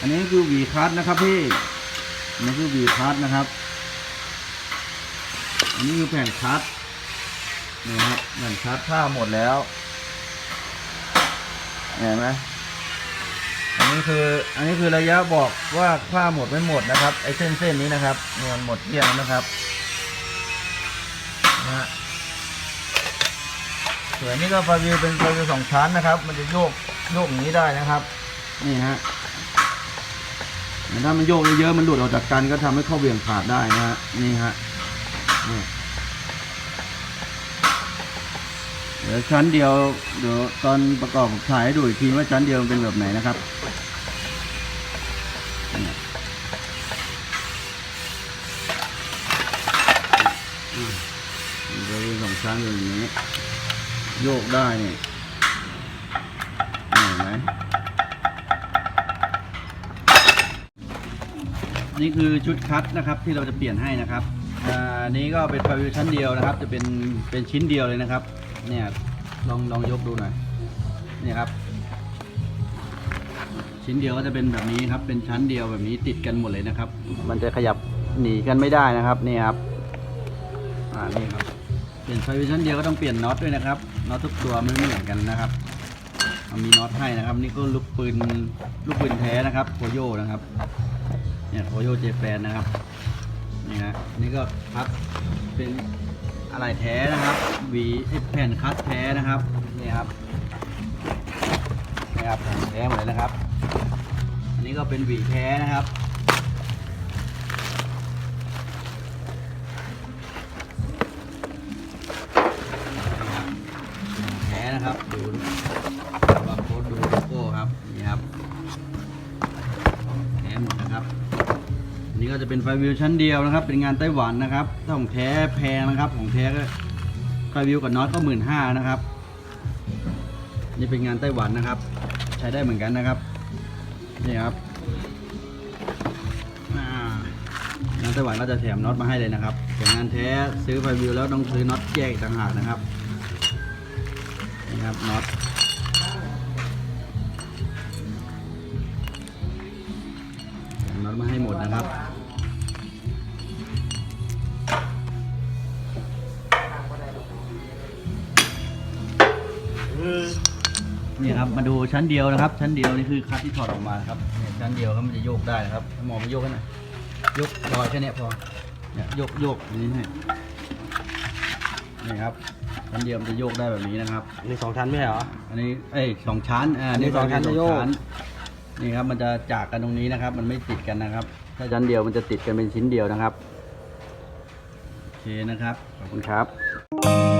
อันนี้คือวีคัสนะครับพี่อันนี้คือวีคัสนะครับ อันนี้คือแผ่นคัสนี่ครับแผ่นคัสผ้าหมดแล้วเห็นไหมอันนี้คืออันนี้คือระยะบอกว่าผ้าหมดไม่หมดนะครับไอ้เส้นเส้นนี้นะครับเนียมันหมดเกลี้ยงนะครับนะฮะส่วนนี้ก็ไฟวิวเป็นไฟวิวสองชั้นนะครับ มันจะโยกโยกอย่างนี้ได้นะครับ นี่ฮะ ถ้ามันโยกเยอะๆมันหลุดออกจากกันก็ทำให้ข้อเหวี่ยงขาดได้นะฮะนี่ฮะนี่เดี๋ยวชั้นเดียวเดี๋ยวตอนประกอบถ่ายให้ดูอีกทีว่าชั้นเดียวเป็นแบบไหนนะครับนี่อืมมันจะเป็นสองชั้นแบบนี้ โยกได้เนี่เนี่คือชุดคัดนะครับที่เราจะเปลี่ยนให้นะครับอ่าอันนี้ก็เป็นไฟวิวชั้นเดียวนะครับ จะเป็นเป็นชิ้นเดียวเลยนะครับ เนี่ยลองลองยกดูหน่อยเนี่ยครับ ชิ้นเดียวก็จะเป็นแบบนี้ครับ เป็นชั้นเดียวแบบนี้ติดกันหมดเลยนะครับ มันจะขยับหนีกันไม่ได้นะครับนี่ครับอ่านี่ครับเปลี่ยนไฟวิชั้นเดียวก็ต้องเปลี่ยนน็อตด้วยนะครับน็อตทุกตัวไม่เหมือนกันนะครับมีน็อตให้นะครับ นี่ก็ลูกปืนลูกปืนแท้นะครับโคโยนะครับ เนี่ยโอโยเจแปนนะครับ นี่ฮะนี่ก็คัดเป็นอะไรแท้นะครับหวีแผ่นคัดแท้นะครับ นี่ครับนี่ครับแผ่นแท้หมดเลยนะครับ อันนี้ก็เป็นหวีแท้นะครับแท้นะครับดู นี้ก็จะเป็นไฟวิวชั้นเดียวนะครับ เป็นงานไต้หวันนะครับถ้าของแท้แพงนะครับ ของแท้ก็ไฟวิวกับน็อตก็หมื่นห้านะครับ นี่เป็นงานไต้หวันนะครับ ใช้ได้เหมือนกันนะครับ นี่ครับงานไต้หวันก็จะแถมน็อตมาให้เลยนะครับแต่งานแท้ซื้อไฟวิวแล้วต้องซื้อน็อตแยกอีกต่างหากนะครับ นี่ครับน็อตน็อตมาให้หมดนะครับ นี่ครับมาดูชั้นเดียวนะครับ ชั้นเดียวนี่คือคัดที่ถอดออกมาครับเนี่ยชั้นเดียวก็มันจะโยกได้นะครับหมอมันโยกกันหน่อยยกลอยแค่เนี้ยพอเนี่ยโยกโยกอย่างนี้ให้นี่ครับชั้นเดียวมันจะโยกได้แบบนี้นะครับ มีสองชั้นไม่ใช่เหรอ อันนี้เอ้ยสองชั้นอ่าอันนี้สองชั้นสจะโยก นี่ครับมันจะจากกันตรงนี้นะครับ มันไม่ติดกันนะครับ ถ้าชั้นเดียวมันจะติดกันเป็นชิ้นเดียวนะครับโอเคนะครับขอบคุณครับ